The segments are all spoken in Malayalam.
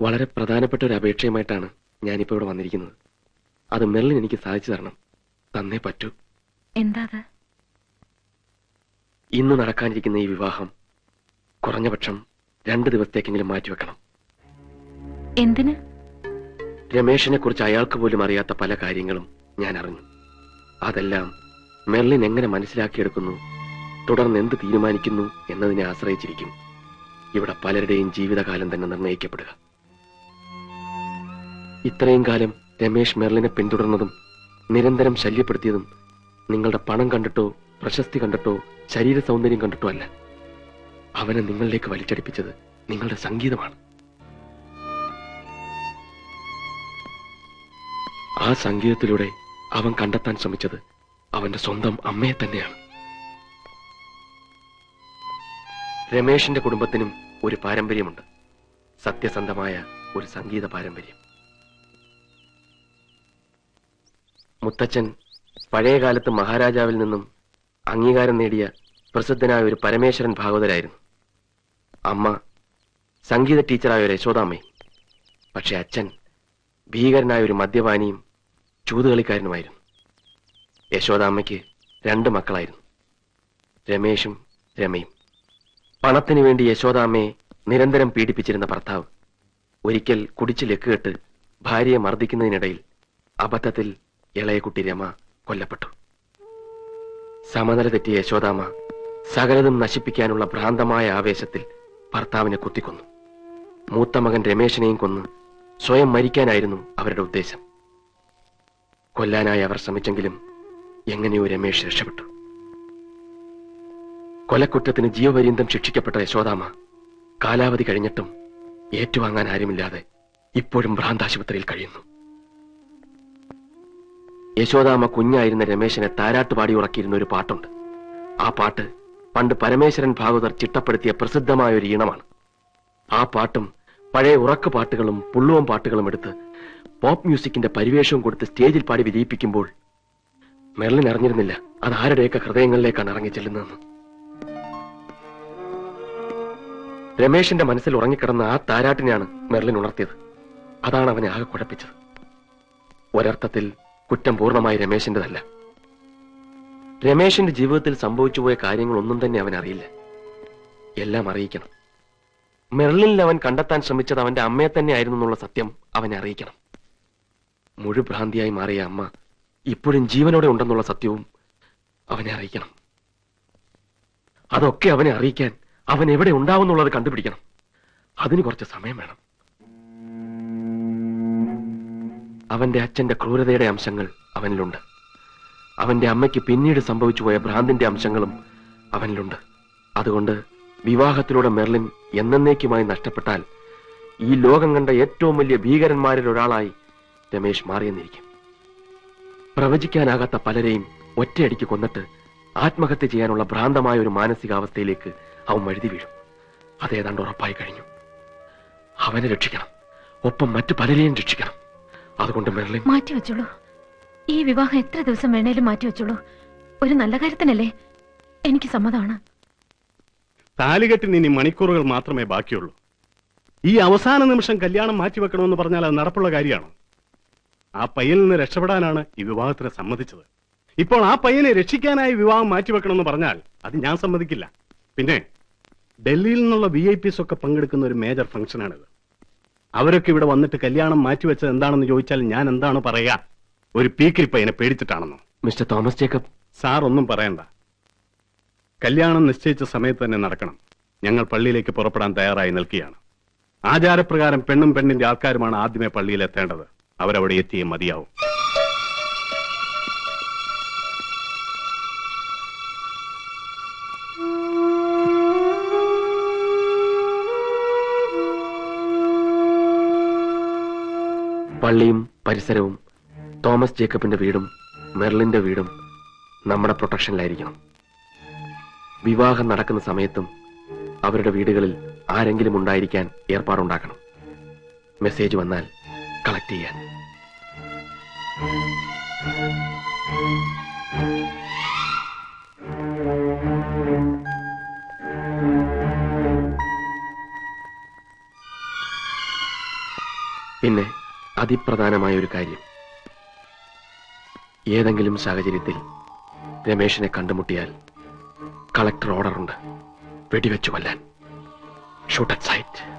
വളരെ പ്രധാനപ്പെട്ട ഒരു അപേക്ഷയുമായിട്ടാണ് ഞാനിപ്പോ ഇവിടെ വന്നിരിക്കുന്നത്. അത് മെർലിൻ എനിക്ക് സാധിച്ചു തരണം. തന്നേ പറ്റൂ. എന്താ ഇന്ന് നടക്കാനിരിക്കുന്ന ഈ വിവാഹം കുറഞ്ഞപക്ഷം രണ്ട് ദിവസത്തേക്കെങ്കിലും മാറ്റിവെക്കണം എന്തിന്? രമേഷിനെ കുറിച്ച് അയാൾക്ക് പോലും അറിയാത്ത പല കാര്യങ്ങളും ഞാൻ അറിഞ്ഞു. അതെല്ലാം മെർലിൻ എങ്ങനെ മനസ്സിലാക്കിയെടുക്കുന്നു തുടർന്ന് എന്ത് തീരുമാനിക്കുന്നു എന്നതിനെ ആശ്രയിച്ചിരിക്കും. ഇവിടെ പലരുടെയും ജീവിതകാലം തന്നെ നിർണയിക്കപ്പെടുക. ഇത്രയും കാലം രമേശ് മെർലിനെ പിന്തുടർന്നതും നിരന്തരം ശല്യപ്പെടുത്തിയതും നിങ്ങളുടെ പണം കണ്ടിട്ടോ പ്രശസ്തി കണ്ടിട്ടോ ശരീര സൗന്ദര്യം കണ്ടിട്ടോ അല്ല. അവനെ നിങ്ങളിലേക്ക് വലിച്ചടിപ്പിച്ചത് നിങ്ങളുടെ സംഗീതമാണ്. ആ സംഗീതത്തിലൂടെ അവൻ കണ്ടെത്താൻ ശ്രമിച്ചത് അവന്റെ സ്വന്തം അമ്മയെ തന്നെയാണ്. രമേശിന്റെ കുടുംബത്തിനും ഒരു പാരമ്പര്യമുണ്ട്. സത്യസന്ധമായ ഒരു സംഗീത പാരമ്പര്യം. മുത്തച്ഛൻ പഴയകാലത്ത് മഹാരാജാവിൽ നിന്നും അംഗീകാരം നേടിയ പ്രസിദ്ധനായ ഒരു പരമേശ്വരൻ ഭാഗവതരായിരുന്നു. അമ്മ സംഗീത ടീച്ചറായ ഒരു യശോദാമ്മയും പക്ഷെ അച്ഛൻ ഭീകരനായ ഒരു മദ്യപാനിയും ചൂതുകളിക്കാരനുമായിരുന്നു. യശോദാമ്മയ്ക്ക് രണ്ട് മക്കളായിരുന്നു. രമേഷും രമയും. പണത്തിനു വേണ്ടി യശോദാമ്മയെ നിരന്തരം പീഡിപ്പിച്ചിരുന്ന ഭർത്താവ് ഒരിക്കൽ കുടിച്ചു ലക്കുകെട്ട് ഭാര്യയെ മർദ്ദിക്കുന്നതിനിടയിൽ അബദ്ധത്തിൽ ഇളയകുട്ടി രമ കൊല്ലപ്പെട്ടു. സമനില തെറ്റിയ യശോദാമ സകലതും നശിപ്പിക്കാനുള്ള ഭ്രാന്തമായ ആവേശത്തിൽ ഭർത്താവിനെ കുത്തിക്കൊന്നു. മൂത്ത മകൻ രമേശിനെയും കൊന്ന് സ്വയം മരിക്കാനായിരുന്നു അവരുടെ ഉദ്ദേശം. കൊല്ലാനായി അവർ ശ്രമിച്ചെങ്കിലും എങ്ങനെയോ രമേശ് രക്ഷപ്പെട്ടു. കൊലക്കുറ്റത്തിന് ജീവപര്യന്തം ശിക്ഷിക്കപ്പെട്ട യശോദാമ കാലാവധി കഴിഞ്ഞിട്ടും ഏറ്റുവാങ്ങാൻ ആരുമില്ലാതെ ഇപ്പോഴും ഭ്രാന്താശുപത്രിയിൽ കഴിയുന്നു. യശോദാമ്മ കുഞ്ഞായിരുന്ന രമേശനെ താരാട്ടുപാടി ഉറക്കിയിരുന്ന ഒരു പാട്ടുണ്ട്. ആ പാട്ട് പണ്ട് പരമേശ്വരൻ ഭാഗവതർ ചിട്ടപ്പെടുത്തിയ പ്രസിദ്ധമായ ഒരു ഈണമാണ്. ആ പാട്ടും പഴയ ഉറക്ക പാട്ടുകളും പുള്ളുവം പാട്ടുകളും എടുത്ത് പോപ്പ് മ്യൂസിക്കിന്റെ പരിവേഷവും കൊടുത്ത് സ്റ്റേജിൽ പാടി വിജയിപ്പിക്കുമ്പോൾ മെർലിൻ അറിഞ്ഞിരുന്നില്ല അത് ആരുടെയൊക്കെ ഹൃദയങ്ങളിലേക്കാണ് ഇറങ്ങി ചെല്ലുന്നതെന്ന്. രമേശിന്റെ മനസ്സിൽ ഉറങ്ങിക്കിടന്ന ആ താരാട്ടിനെയാണ് മെർലിൻ ഉണർത്തിയത്. അതാണ് അവനെ ആകെ കുഴപ്പിച്ചത്. ഒരർത്ഥത്തിൽ കുറ്റം പൂർണമായി രമേശിന്റെതല്ല. രമേശിന്റെ ജീവിതത്തിൽ സംഭവിച്ചുപോയ കാര്യങ്ങളൊന്നും തന്നെ അവൻ അറിയില്ല. എല്ലാം അറിയിക്കണം. മെർലിനിൽ അവൻ കണ്ടെത്താൻ ശ്രമിച്ചത് അവന്റെ അമ്മയെ തന്നെ ആയിരുന്നു എന്നുള്ള സത്യം അവനെ അറിയിക്കണം. മുഴുഭ്രാന്തിയായി മാറിയ അമ്മ ഇപ്പോഴും ജീവനോടെ ഉണ്ടെന്നുള്ള സത്യവും അവനെ അറിയിക്കണം. അതൊക്കെ അവനെ അറിയിക്കാൻ അവൻ എവിടെ ഉണ്ടാവുന്നുള്ളത് കണ്ടുപിടിക്കണം. അതിന് കുറച്ച് സമയം വേണം. അവന്റെ അച്ഛന്റെ ക്രൂരതയുടെ അംശങ്ങൾ അവനിലുണ്ട്. അവന്റെ അമ്മയ്ക്ക് പിന്നീട് സംഭവിച്ചു പോയ ഭ്രാന്തിന്റെ അംശങ്ങളും അവനിലുണ്ട്. അതുകൊണ്ട് വിവാഹത്തിലൂടെ മെർലിൻ എന്നേക്കുമായി നഷ്ടപ്പെട്ടാൽ ഈ ലോകം കണ്ട ഏറ്റവും വലിയ ഭീകരന്മാരിൽ ഒരാളായി രമേശ് മാറിയെന്നിരിക്കും. പ്രവചിക്കാനാകാത്ത പലരെയും ഒറ്റയടിക്ക് കൊന്നിട്ട് ആത്മഹത്യ ചെയ്യാനുള്ള ഭ്രാന്തമായ ഒരു മാനസികാവസ്ഥയിലേക്ക് അവൻ വഴുതി വീഴും. അതേതാണ്ട് ഉറപ്പായി കഴിഞ്ഞു. അവനെ രക്ഷിക്കണം. ഒപ്പം മറ്റു പലരെയും രക്ഷിക്കണം. അതുകൊണ്ട് മെർലിൻ മാറ്റിവെച്ചോളൂ ഈ വിവാഹം എത്ര ദിവസം വേണേലും മാറ്റി വെച്ചോളൂ. ഒരു നല്ല കാര്യത്തിനല്ലേ എനിക്ക് സമ്മതമാണ്. താലികെട്ടിന് ഇനി മണിക്കൂറുകൾ മാത്രമേ ബാക്കിയുള്ളൂ. ഈ അവസാന നിമിഷം കല്യാണം മാറ്റിവെക്കണമെന്ന് പറഞ്ഞാൽ അത് നടപ്പുള്ള കാര്യമാണ്. ആ പയ്യനിൽ നിന്ന് രക്ഷപ്പെടാനാണ് ഈ വിവാഹത്തിന് സമ്മതിച്ചത്. ഇപ്പോൾ ആ പയ്യനെ രക്ഷിക്കാനായി വിവാഹം മാറ്റിവെക്കണമെന്ന് പറഞ്ഞാൽ അത് ഞാൻ സമ്മതിക്കില്ല. പിന്നെ ഡൽഹിയിൽ നിന്നുള്ള വി ഐ പിസ് ഒക്കെ പങ്കെടുക്കുന്ന ഒരു മേജർ ഫംഗ്ഷനാണിത് അവരൊക്കെ ഇവിടെ വന്നിട്ട് കല്യാണം മാറ്റിവെച്ചത് എന്താണെന്ന് ചോദിച്ചാൽ ഞാൻ എന്താണ് പറയാ ഒരു പീക്കിരി പയ്യനെ പേടിച്ചിട്ടാണെന്നോ? Mister Thomas Jacob. സാർ ഒന്നും പറയണ്ട. കല്യാണം നിശ്ചയിച്ച സമയത്ത് തന്നെ നടക്കണം. ഞങ്ങൾ പള്ളിയിലേക്ക് പുറപ്പെടാൻ തയ്യാറായി നിൽക്കുകയാണ്. ആചാരപ്രകാരം പെണ്ണും പെണ്ണിന്റെ ആൾക്കാരുമാണ് ആദ്യമേ പള്ളിയിലെത്തേണ്ടത് അവരവിടെ എത്തിയേ മതിയാവും. പള്ളിയും പരിസരവും തോമസ് ജേക്കബിന്റെ വീടും മെർലിന്റെ വീടും നമ്മുടെ പ്രൊട്ടക്ഷനിലായിരിക്കണം. വിവാഹം നടക്കുന്ന സമയത്തും അവരുടെ വീടുകളിൽ ആരെങ്കിലും ഉണ്ടായിരിക്കാൻ ഏർപ്പാടുണ്ടാക്കണം. മെസ്സേജ് വന്നാൽ കളക്ട് ചെയ്യാൻ. അതിപ്രധാനമായ ഒരു കാര്യം. ഏതെങ്കിലും സാഹചര്യത്തിൽ രമേശിനെ കണ്ടുമുട്ടിയാൽ കളക്ടർ ഓർഡറുണ്ട്. വെടിവെച്ചു കൊല്ലാൻ. ഷൂട്ട് സൈറ്റ്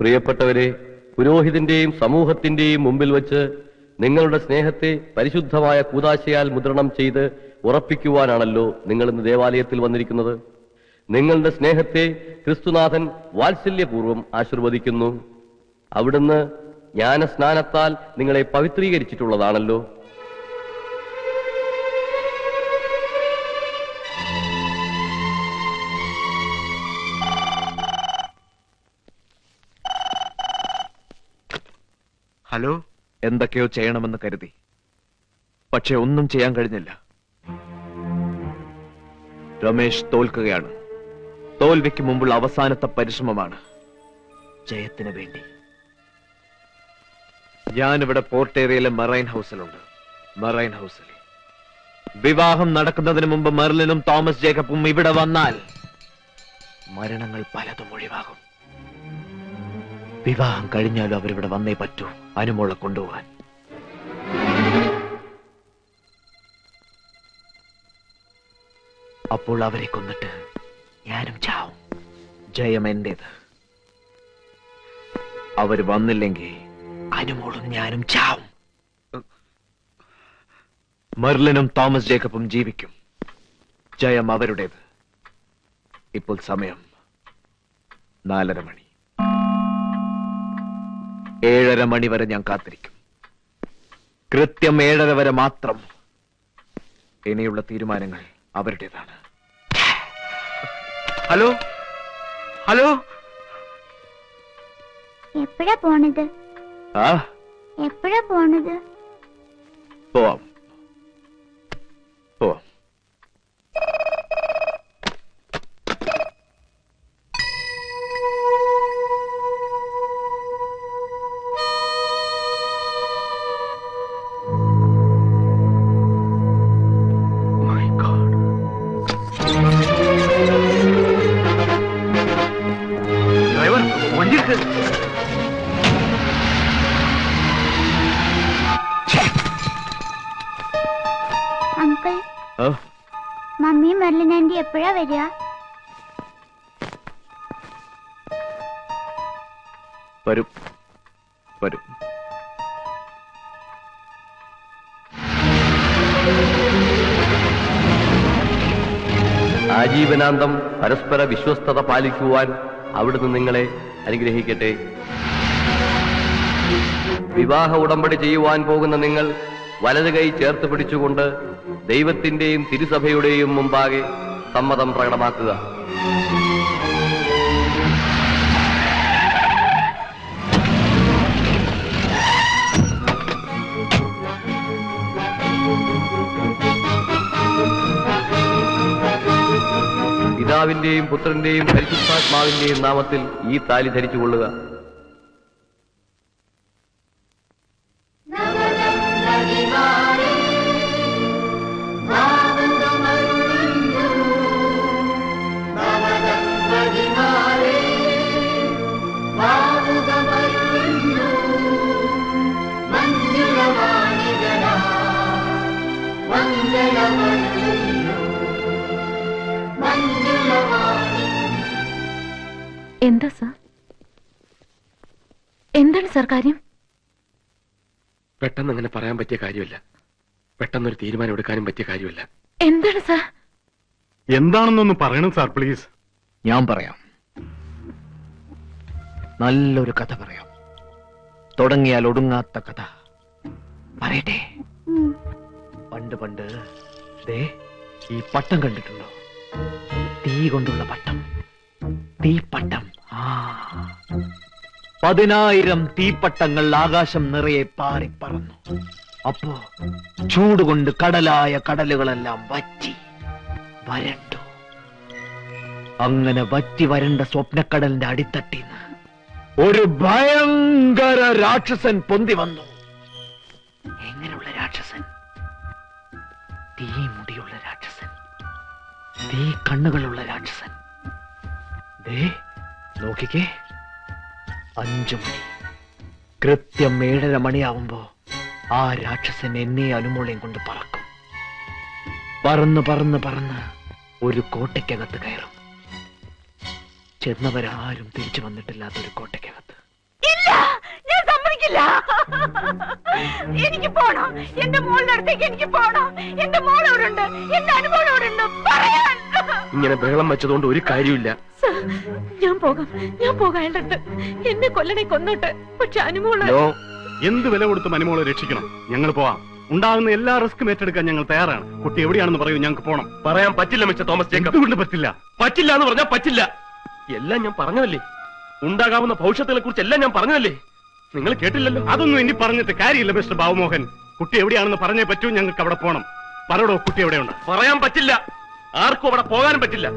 പ്രിയപ്പെട്ടവരെ പുരോഹിതന്റെയും സമൂഹത്തിന്റെയും മുമ്പിൽ വച്ച് നിങ്ങളുടെ സ്നേഹത്തെ പരിശുദ്ധമായ കൂതാശയാൽ മുദ്രണം ചെയ്ത് ഉറപ്പിക്കുവാനാണല്ലോ നിങ്ങൾ ഇന്ന് ദേവാലയത്തിൽ വന്നിരിക്കുന്നത്. നിങ്ങളുടെ സ്നേഹത്തെ ക്രിസ്തുനാഥൻ വാത്സല്യപൂർവം ആശീർവദിക്കുന്നു. അവിടുന്ന് ജ്ഞാനസ്നാനത്താൽ നിങ്ങളെ പവിത്രീകരിച്ചിട്ടുള്ളതാണല്ലോ. ഹലോ? എന്തൊക്കെയോ ചെയ്യണമെന്ന് കരുതി. പക്ഷെ ഒന്നും ചെയ്യാൻ കഴിഞ്ഞില്ല. രമേശ് തോൽക്കുകയാണ്. തോൽവിക്ക് മുമ്പുള്ള അവസാനത്തെ പരിശ്രമമാണ് ജയത്തിന് വേണ്ടി. ഞാനിവിടെ പോർട്ടേറിയയിലെ മറൈൻ ഹൗസിലുണ്ട്. മറൈൻ ഹൗസിൽ. വിവാഹം നടക്കുന്നതിന് മുമ്പ് മെർലിനും തോമസ് ജേക്കബും ഇവിടെ വന്നാൽ മരണങ്ങൾ പലതും ഒഴിവാകും. വിവാഹം കഴിഞ്ഞാലും അവരിവിടെ വന്നേ പറ്റൂ. അനുമോളെ കൊണ്ടുപോകാൻ. അപ്പോൾ അവരെ കൊന്നിട്ട് ഞാനും ചാവും. ജയം എന്റേത്. അവർ വന്നില്ലെങ്കിൽ അനുമോളും ഞാനും ചാവും. മെർലിനും തോമസ് ജേക്കബും ജീവിക്കും. ജയം അവരുടേത്. ഇപ്പോൾ സമയം നാലര മണി. ഏഴര മണി വരെ ഞാൻ കാത്തിരിക്കും. കൃത്യം ഏഴര വരെ മാത്രം ഇനിയുള്ള തീരുമാനങ്ങൾ അവരുടേതാണ്. ഹലോ? ഹലോ? എപ്പോഴാ പോണത്? ആ? എപ്പോഴാ പോണത്? പോവാം. പോവാം വരും. വരും. ആജീവനാന്തം പരസ്പര വിശ്വസ്തത പാലിക്കുവാൻ അവിടുന്ന് നിങ്ങളെ അനുഗ്രഹിക്കട്ടെ. വിവാഹ ഉടമ്പടി ചെയ്യുവാൻ പോകുന്ന നിങ്ങൾ വലത് കൈ ചേർത്ത് പിടിച്ചുകൊണ്ട് ദൈവത്തിന്റെയും തിരുസഭയുടെയും മുമ്പാകെ സമ്മതം പ്രകടമാക്കുക. പിതാവിന്റെയും പുത്രന്റെയും പരിശുദ്ധാത്മാവിന്റെയും നാമത്തിൽ ഈ താലി ധരിച്ചുകൊള്ളുക. എന്താ സാർ? എന്താണ് സാർ കാര്യം? പെട്ടെന്ന് അങ്ങനെ പറയാൻ പറ്റിയ കാര്യമല്ല. പെട്ടെന്നൊരു തീരുമാനം എടുക്കാനും പറ്റിയ കാര്യമല്ല. എന്താണ് സാർ? എന്താണെന്നൊന്ന് പറയണം സാർ പ്ലീസ്. ഞാൻ പറയാം. നല്ലൊരു കഥ പറയാം. തുടങ്ങിയാൽ ഒടുങ്ങാത്ത കഥ. പറയട്ടെ. പണ്ട് പണ്ട് ദേ ഈ പട്ടം കണ്ടിട്ടുണ്ടോ? തീ കൊണ്ടുള്ള പട്ടം. തീപ്പട്ടം. പതിനായിരം തീപ്പട്ടങ്ങൾ ആകാശം നിറയെ പാറിപ്പറന്നു അപ്പോ ചൂടുകൊണ്ട് കടലായ കടലുകളെല്ലാം വറ്റി വരണ്ടു. അങ്ങനെ വറ്റി വരണ്ട സ്വപ്നക്കടലിന്റെ അടിത്തട്ടിന്ന് ഒരു ഭയങ്കര രാക്ഷസൻ പൊന്തി വന്നു. എങ്ങനെയുള്ള രാക്ഷസൻ? തീ മുടിയുള്ള രാക്ഷസൻ. തീ കണ്ണുകളുള്ള രാക്ഷസൻ. നോക്കിക്കേ. അഞ്ചു മണി. കൃത്യം ഏഴര മണിയാവുമ്പോ ആ രാക്ഷസൻ എന്നെ അനുമോളയും കൊണ്ട് പറക്കും. പറന്ന് പറന്ന് പറന്ന് ഒരു കോട്ടയ്ക്കകത്ത് കയറും. ചെന്നവരാരും തിരിച്ചു വന്നിട്ടില്ലാത്ത ഒരു കോട്ടയ്ക്കകത്ത്. ഇല്ല! ഞാൻ സമ്മതിക്കില്ല. എനിക്ക് പോണം. എന്റെ മോളുടെ അടുത്തേക്ക് എനിക്ക് പോണം. എന്റെ മോളോടുണ്ട്. എന്റെ പറയാൻ. ഇങ്ങനെ ബഹളം വെച്ചതുകൊണ്ട് ഒരു കാര്യമില്ല ഞാൻ പോകാം. ഞാൻ പോകാം അയാളുടെ അടുത്ത്. എന്നെ കൊല്ലണേ കൊന്നോട്ട്. പക്ഷെ അനുമോൾ എന്ത് വില കൊടുത്തും അനുമോളെ രക്ഷിക്കണം. ഞങ്ങൾ പോവാം. ഉണ്ടാകുന്ന എല്ലാ റിസ്ക്കും ഏറ്റെടുക്കാൻ ഞങ്ങൾ തയ്യാറാണ്. കുട്ടി എവിടെയാണെന്ന് പറയൂ ഞങ്ങൾക്ക് പോണം. പറയാൻ പറ്റില്ല മിസ്റ്റർ തോമസ് ജേക്കബ്. എന്തുകൊണ്ട് പറ്റില്ല? പറ്റില്ല എന്ന് പറഞ്ഞാൽ പറ്റില്ല. എല്ലാം ഞാൻ പറഞ്ഞതല്ലേ? ഉണ്ടാകാവുന്ന ഭവിഷ്യത്തുകളെ കുറിച്ച് എല്ലാം ഞാൻ പറഞ്ഞതല്ലേ? നിങ്ങൾ കേട്ടില്ലല്ലോ? അതൊന്നും ഇനി പറഞ്ഞിട്ട് കാര്യമില്ല മിസ്റ്റർ ബാബുമോഹൻ. കുട്ടി എവിടെയാണെന്ന് പറഞ്ഞേ പറ്റൂ ഞങ്ങൾക്ക് അവിടെ പോകണം പറയടോ കുട്ടി എവിടെയുണ്ട്? പറയാൻ പറ്റില്ല. ആർക്കും അവിടെ പോകാനും പറ്റില്ല.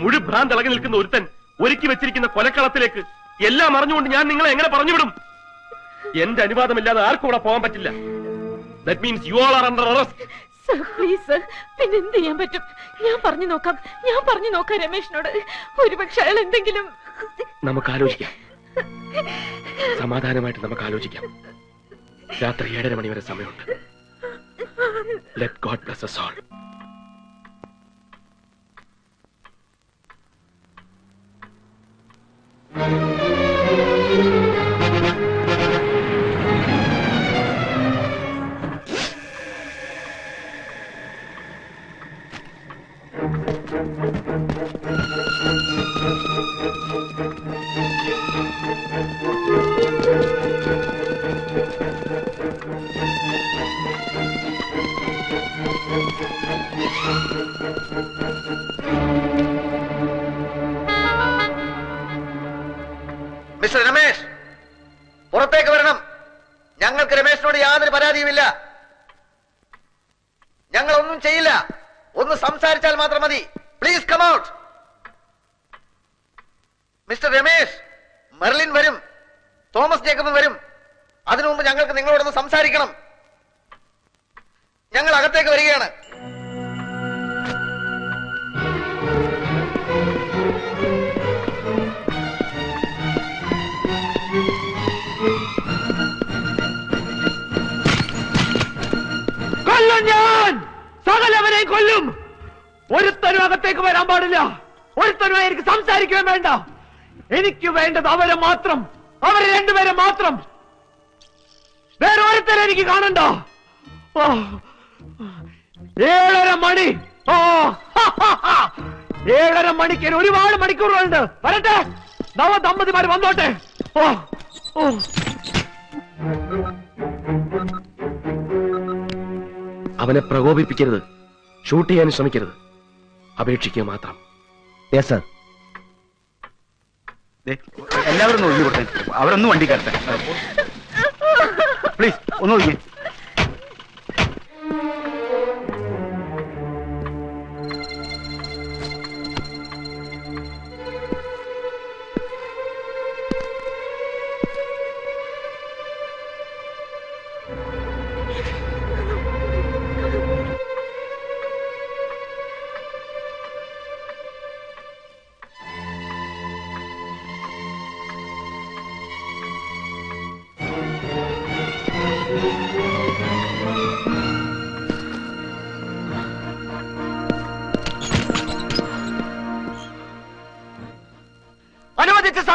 മുഴു ഭ്രാന്ത് ഇളകി നിൽക്കുന്ന ഒരുത്തൻ ഒരുക്കി വെച്ചിരിക്കുന്ന കൊലക്കളത്തിലേക്ക് എല്ലാം അറിഞ്ഞുകൊണ്ട് ഞാൻ നിങ്ങളെ എങ്ങനെ പറഞ്ഞുവിടും? എന്റെ അനുവാദമില്ലാതെ ആർക്കും അവിടെ പോകാൻ പറ്റില്ല. That means you all are under arrest sir please sir പിന്നെ എന്ത് ചെയ്യാൻ പറ്റും? ഞാൻ പറഞ്ഞു നോക്കാം. ഞാൻ പറഞ്ഞു നോക്കാം രമേശിനോട്. ഒരുപക്ഷെ അയാൾ എന്തെങ്കിലും നമുക്ക് ആലോചിക്കാം. സമാധാനമായിട്ട് നമുക്ക് ആലോചിക്കാം. രാത്രി ഏഴര മണി വരെ സമയമുണ്ട്. Let God bless us all mister Thomas Jacob വരും. അതിനു മുമ്പ് ഞങ്ങൾക്ക് നിങ്ങളോടൊന്ന് സംസാരിക്കണം. ഞങ്ങൾ അകത്തേക്ക് വരികയാണ്. കൊല്ലും ഞാൻ! സകലവരെയും കൊല്ലും! ഒരുത്തനും അകത്തേക്ക് വരാൻ പാടില്ല. ഒരുത്തനും എനിക്ക് സംസാരിക്കാൻ വേണ്ട. എനിക്ക് വേണ്ടത് അവരെ മാത്രം. അവരെ രണ്ടുപേരെ മാത്രം. വേറെ എനിക്ക് കാണണ്ട? ഓ. ഏഴര മണി. ഓ. ഏഴര മണിക്ക് ഒരുപാട് മണിക്കൂറുകളുണ്ട്. വരട്ടെ. നവ ദമ്പതിമാർ വന്നോട്ടെ. ഓ. ഓ. അവനെ പ്രകോപിപ്പിക്കരുത്. ഷൂട്ട് ചെയ്യാൻ ശ്രമിക്കരുത്. അപേക്ഷിക്കുക മാത്രം. യെസ് സർ എല്ലാവരും ഒന്ന് ഒഴിഞ്ഞു കൊടുത്തേ. അവരൊന്നും വണ്ടി കയറട്ടെ. പ്ലീസ് ഒന്ന് ഒഴിഞ്ഞേ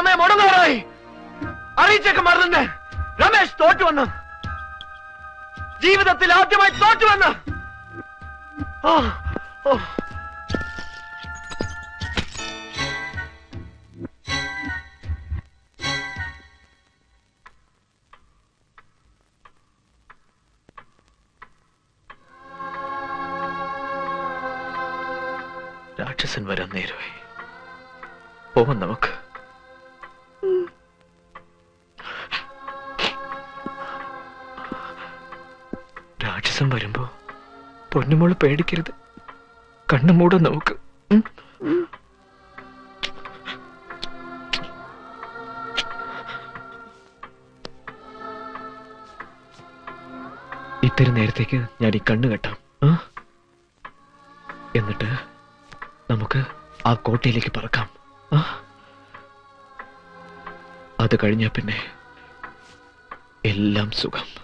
സമയം ഉടനോടായി അറിയിച്ചൊക്കെ മറന്നിട്ട് രമേശ് തോറ്റുവന്ന ജീവിതത്തിൽ ആദ്യമായി തോറ്റുവന്ന രാക്ഷസൻ വരാൻ നേരമായി. പോവാം നമുക്ക്. പൊന്നുമോൾ പേടിക്കരുത്. കണ്ണു മൂടാം നമുക്ക്? ഇത്തിരി നേരത്തേക്ക് ഞാൻ ഈ കണ്ണ് കെട്ടാം. എന്നിട്ട് നമുക്ക് ആ കോട്ടയിലേക്ക് പറക്കാം. അത് കഴിഞ്ഞാൽ പിന്നെ എല്ലാം സുഖം.